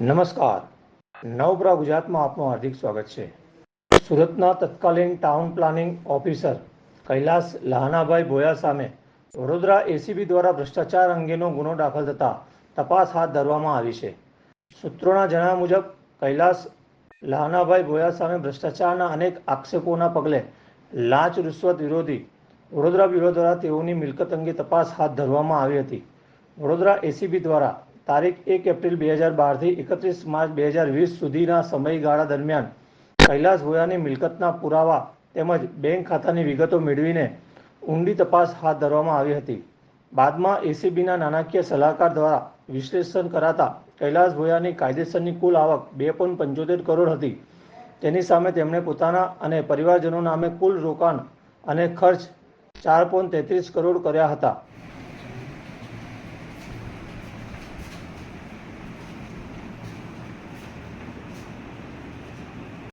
નમસ્કાર. નવપ્રા ગુજરાતમાં આપનું હાર્દિક સ્વાગત છે. સુરતના તત્કાલીન town planning officer Kailas Lahanabhai Bhoya સામે વડોદરા એસીબી દ્વારા ભ્રષ્ટાચાર અંગેનો ગુનો દાખલ થતાં તપાસ હાથ ધરવામાં આવી છે. સૂત્રોના જણાવ્યા મુજબ, કૈલાસ લહાનાભાઈ ભોયા સામે ભ્રષ્ટાચારના અનેક આક્ષેપોના પગલે લાંચ રૂશ્વત વિરોધી વડોદરા બ્યુરો દ્વારા તેઓની મિલકત અંગે તપાસ હાથ ધરવામાં આવી હતી. વડોદરા એસીબી દ્વારા તારીખ એક એપ્રિલ બે હજાર બારથી એકત્રીસ માર્ચ બે હજાર વીસ સુધીના સમયગાળા દરમિયાન કૈલાસ ભોયાની મિલકતના પુરાવા તેમજ બેંક ખાતાની વિગતો મેળવીને ઊંડી તપાસ હાથ ધરવામાં આવી હતી. બાદમાં એસીબીના નાણાકીય સલાહકાર દ્વારા વિશ્લેષણ કરાતા કૈલાસ ભોયાની કાયદેસરની કુલ આવક બે પોઈન્ટ પંચોતેર કરોડ હતી. તેની સામે તેમણે પોતાના અને પરિવારજનો નામે કુલ રોકાણ અને ખર્ચ ચાર પોઈન્ટ તેત્રીસ કરોડ કર્યા હતા.